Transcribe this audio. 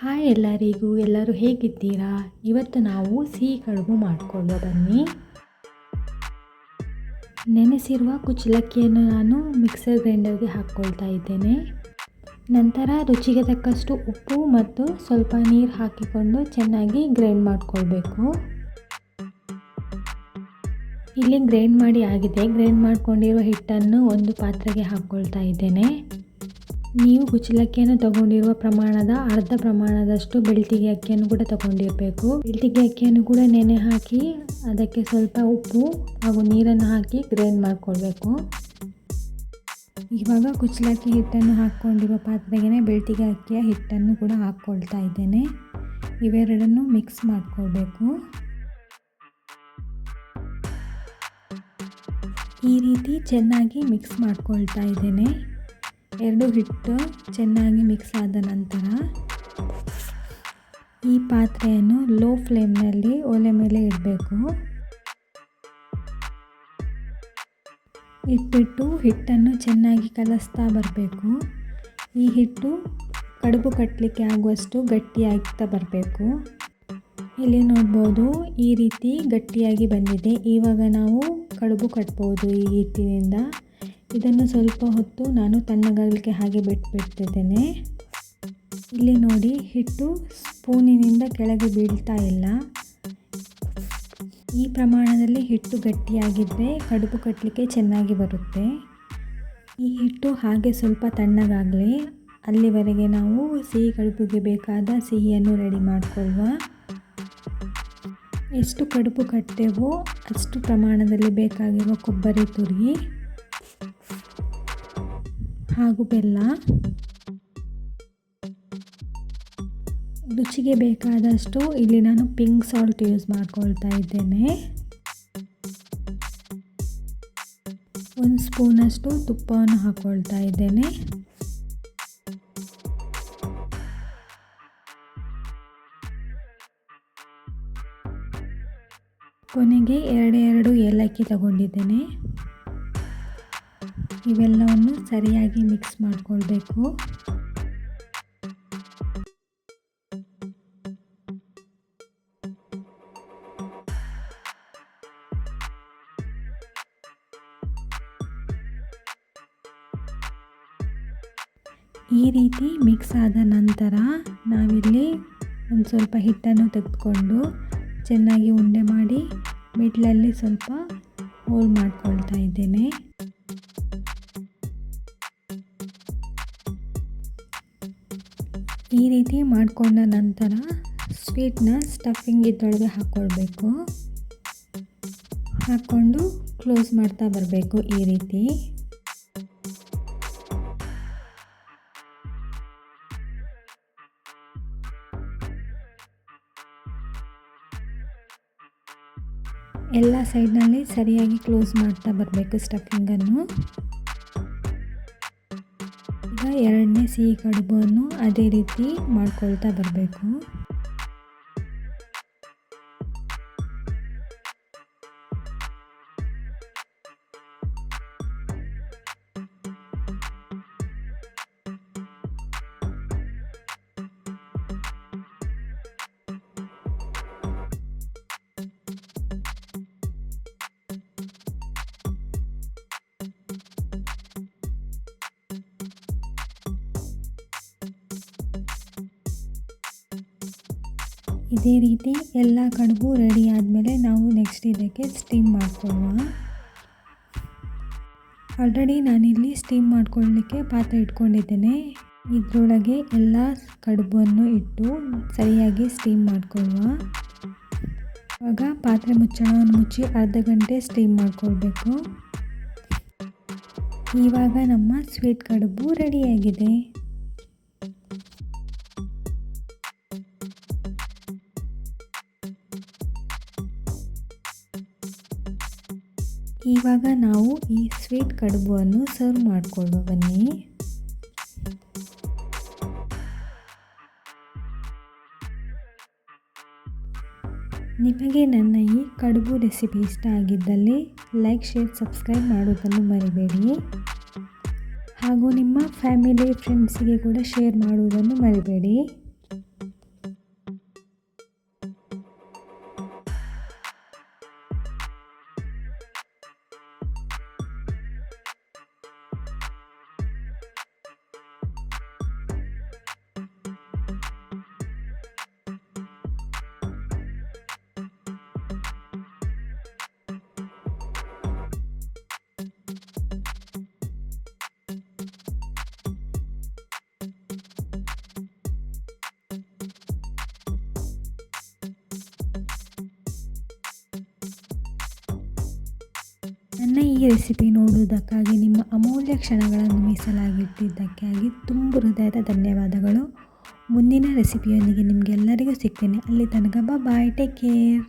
Hi ಎಲ್ಲರಿಗೂ, ಎಲ್ಲರೂ ಹೇಗಿದ್ದೀರಾ? ಇವತ್ತು ನಾವು ಸಿಹಿ ಕಡುಬು ಮಾಡಿಕೊಳ್ಳುವ ಬನ್ನಿ. ನೆನೆಸಿರುವ ಕುಚ್ಚಲಕ್ಕಿಯನ್ನು ನಾನು ಮಿಕ್ಸರ್ ಗ್ರೈಂಡರ್ಗೆ ಹಾಕ್ಕೊಳ್ತಾ ಇದ್ದೇನೆ. ನಂತರ ರುಚಿಗೆ ತಕ್ಕಷ್ಟು ಉಪ್ಪು ಮತ್ತು ಸ್ವಲ್ಪ ನೀರು ಹಾಕಿಕೊಂಡು ಚೆನ್ನಾಗಿ ಗ್ರೈಂಡ್ ಮಾಡಿಕೊಳ್ಬೇಕು. ಇಲ್ಲಿ ಗ್ರೈಂಡ್ ಮಾಡಿ ಆಗಿದೆ. ಗ್ರೈಂಡ್ ಮಾಡಿಕೊಂಡಿರುವ ಹಿಟ್ಟನ್ನು ಒಂದು ಪಾತ್ರೆಗೆ ಹಾಕ್ಕೊಳ್ತಾ ಇದ್ದೇನೆ. ನೀವು ಕುಚ್ಚಲಕ್ಕಿಯನ್ನು ತಗೊಂಡಿರುವ ಪ್ರಮಾಣದ ಅರ್ಧ ಪ್ರಮಾಣದಷ್ಟು ಬೆಳ್ತಿಗೆ ಅಕ್ಕಿಯನ್ನು ಕೂಡ ತಗೊಂಡಿರಬೇಕು. ಬೆಳ್ತಿಗೆ ಅಕ್ಕಿಯನ್ನು ಕೂಡ ನೆನೆ ಹಾಕಿ ಅದಕ್ಕೆ ಸ್ವಲ್ಪ ಉಪ್ಪು ಹಾಗೂ ನೀರನ್ನು ಹಾಕಿ ಗ್ರೈಂಡ್ ಮಾಡಿಕೊಳ್ಬೇಕು. ಇವಾಗ ಕುಚ್ಚಲಕ್ಕಿ ಹಿಟ್ಟನ್ನು ಹಾಕ್ಕೊಂಡಿರುವ ಪಾತ್ರೆಗೆ ಬೆಳ್ತಿಗೆ ಅಕ್ಕಿಯ ಹಿಟ್ಟನ್ನು ಕೂಡ ಹಾಕ್ಕೊಳ್ತಾ ಇದ್ದೇನೆ. ಇವೆರಡನ್ನು ಮಿಕ್ಸ್ ಮಾಡ್ಕೊಳ್ಬೇಕು. ಈ ರೀತಿ ಚೆನ್ನಾಗಿ ಮಿಕ್ಸ್ ಮಾಡ್ಕೊಳ್ತಾ ಇದ್ದೇನೆ. ಎರಡು ಹಿಟ್ಟು ಚೆನ್ನಾಗಿ ಮಿಕ್ಸ್ ಆದ ನಂತರ ಈ ಪಾತ್ರೆಯನ್ನು ಲೋ ಫ್ಲೇಮ್ನಲ್ಲಿ ಒಲೆ ಮೇಲೆ ಇಡಬೇಕು. ಇಟ್ಬಿಟ್ಟು ಹಿಟ್ಟನ್ನು ಚೆನ್ನಾಗಿ ಕಲಸ್ತಾ ಬರಬೇಕು. ಈ ಹಿಟ್ಟು ಕಡುಬು ಕಟ್ಟಲಿಕ್ಕೆ ಆಗುವಷ್ಟು ಗಟ್ಟಿಯಾಗ್ತಾ ಬರಬೇಕು. ಇಲ್ಲಿ ನೋಡ್ಬೋದು ಈ ರೀತಿ ಗಟ್ಟಿಯಾಗಿ ಬಂದಿದೆ. ಇವಾಗ ನಾವು ಕಡುಬು ಕಟ್ಬೋದು ಈ ಹಿಟ್ಟಿನಿಂದ. ಇದನ್ನು ಸ್ವಲ್ಪ ಹೊತ್ತು ನಾನು ತಣ್ಣಗಾಗಲಿಕ್ಕೆ ಹಾಗೆ ಬಿಟ್ಬಿಡ್ತಿದ್ದೇನೆ. ಇಲ್ಲಿ ನೋಡಿ, ಹಿಟ್ಟು ಸ್ಪೂನಿನಿಂದ ಕೆಳಗೆ ಬೀಳ್ತಾ ಇಲ್ಲ. ಈ ಪ್ರಮಾಣದಲ್ಲಿ ಹಿಟ್ಟು ಗಟ್ಟಿಯಾಗಿದ್ದರೆ ಕಡುಬು ಕಟ್ಟಲಿಕ್ಕೆ ಚೆನ್ನಾಗಿ ಬರುತ್ತೆ. ಈ ಹಿಟ್ಟು ಹಾಗೆ ಸ್ವಲ್ಪ ತಣ್ಣಗಾಗಲಿ. ಅಲ್ಲಿವರೆಗೆ ನಾವು ಸಿಹಿ ಕಡುಬಿಗೆ ಬೇಕಾದ ಸಿಹಿಯನ್ನು ರೆಡಿ ಮಾಡಿಕೊಳ್ಳುವ. ಎಷ್ಟು ಕಡುಬು ಕಟ್ಟೆವೋ ಅಷ್ಟು ಪ್ರಮಾಣದಲ್ಲಿ ಬೇಕಾಗಿರುವ ಕೊಬ್ಬರಿ ತುರಿ. ಹಾಗೂ ಬೆಲ್ಲ. ರುಚಿಗೆ ಬೇಕಾದಷ್ಟು ಇಲ್ಲಿ ನಾನು ಪಿಂಕ್ ಸಾಲ್ಟ್ ಯೂಸ್ ಮಾಡ್ಕೊಳ್ತಾ ಇದ್ದೇನೆ. ಒಂದು ಸ್ಪೂನಷ್ಟು ತುಪ್ಪವನ್ನು ಹಾಕ್ಕೊಳ್ತಾ ಇದ್ದೇನೆ. ಕೊನೆಗೆ ಎರಡೆರಡು ಎರಡು ಏಲಕ್ಕಿ ತಗೊಂಡಿದ್ದೇನೆ. ಇವೆಲ್ಲವನ್ನು ಸರಿಯಾಗಿ ಮಿಕ್ಸ್ ಮಾಡಿಕೊಳ್ಬೇಕು. ಈ ರೀತಿ ಮಿಕ್ಸ್ ಆದ ನಂತರ ನಾವಿಲ್ಲಿ ಒಂದು ಸ್ವಲ್ಪ ಹಿಟ್ಟನ್ನು ತೆಗೆದುಕೊಂಡು ಚೆನ್ನಾಗಿ ಉಂಡೆ ಮಾಡಿ ಮಿಡ್ಲಲ್ಲಿ ಸ್ವಲ್ಪ ಹೋಲ್ ಮಾಡ್ಕೊಳ್ತಾ ಇದ್ದೇನೆ. ಈ ರೀತಿ ಮಾಡಿಕೊಂಡ ನಂತರ ಸ್ವೀಟ್ನ ಸ್ಟಫಿಂಗ್ ಇದ್ದೊಳಗೆ ಹಾಕ್ಕೊಳ್ಬೇಕು. ಹಾಕ್ಕೊಂಡು ಕ್ಲೋಸ್ ಮಾಡ್ತಾ ಬರಬೇಕು ಈ ರೀತಿ. ಎಲ್ಲ ಸೈಡ್ನಲ್ಲಿ ಸರಿಯಾಗಿ ಕ್ಲೋಸ್ ಮಾಡ್ತಾ ಬರಬೇಕು ಸ್ಟಫಿಂಗನ್ನು ಎರಡನೇ ಸಿಹಿ ಕಡುಬನ್ನು ಅದೇ ರೀತಿ ಮಾಡ್ಕೊಳ್ತಾ ಬರಬೇಕು. ಇದೇ ರೀತಿ ಎಲ್ಲ ಕಡುಬು ರೆಡಿ ಆದಮೇಲೆ ನಾವು ನೆಕ್ಸ್ಟ್ ಇದಕ್ಕೆ ಸ್ಟೀಮ್ ಮಾಡ್ಕೊಳ್ಳುವ. ಆಲ್ರೆಡಿ ನಾನಿಲ್ಲಿ ಸ್ಟೀಮ್ ಮಾಡ್ಕೊಳ್ಳಲಿಕ್ಕೆ ಪಾತ್ರೆ ಇಟ್ಕೊಂಡಿದ್ದೇನೆ. ಇದರೊಳಗೆ ಎಲ್ಲ ಕಡುಬನ್ನು ಇಟ್ಟು ಸರಿಯಾಗಿ ಸ್ಟೀಮ್ ಮಾಡ್ಕೊಳ್ಳುವ. ಇವಾಗ ಪಾತ್ರೆ ಮುಚ್ಚಳವನ್ನು ಮುಚ್ಚಿ ಅರ್ಧ ಗಂಟೆ ಸ್ಟೀಮ್ ಮಾಡಿಕೊಳ್ಬೇಕು. ಇವಾಗ ನಮ್ಮ ಸ್ವೀಟ್ ಕಡುಬು ರೆಡಿಯಾಗಿದೆ ಇವಾಗ ನಾವು ಈ ಸ್ವೀಟ್ ಕಡುಬನ್ನು ಸರ್ವ್ ಮಾಡಿಕೊಳ್ಳುವ ಬನ್ನಿ ನಿಮಗೆ ನನ್ನ ಈ ಕಡುಬು ರೆಸಿಪಿ ಇಷ್ಟ ಆಗಿದ್ದಲ್ಲಿ ಲೈಕ್ ಶೇರ್ ಸಬ್ಸ್ಕ್ರೈಬ್ ಮಾಡುವುದನ್ನು ಮರಿಬೇಡಿ. ಹಾಗೂ ನಿಮ್ಮ ಫ್ಯಾಮಿಲಿ ಫ್ರೆಂಡ್ಸಿಗೆ ಕೂಡ ಶೇರ್ ಮಾಡುವುದನ್ನು ಮರಿಬೇಡಿ. ಈ ರೆಸಿಪಿ ನೋಡುವುದಕ್ಕಾಗಿ ನಿಮ್ಮ ಅಮೂಲ್ಯ ಕ್ಷಣಗಳನ್ನು ಮೀಸಲಾಗಿಟ್ಟಿದ್ದಕ್ಕಾಗಿ ತುಂಬ ಹೃದಯದ ಧನ್ಯವಾದಗಳು. ಮುಂದಿನ ರೆಸಿಪಿಯೊಂದಿಗೆ ನಿಮಗೆಲ್ಲರಿಗೂ ಸಿಗ್ತೇನೆ. ಅಲ್ಲಿ ತನಕ ಬಾಯ್ ಟೇಕ್ ಕೇರ್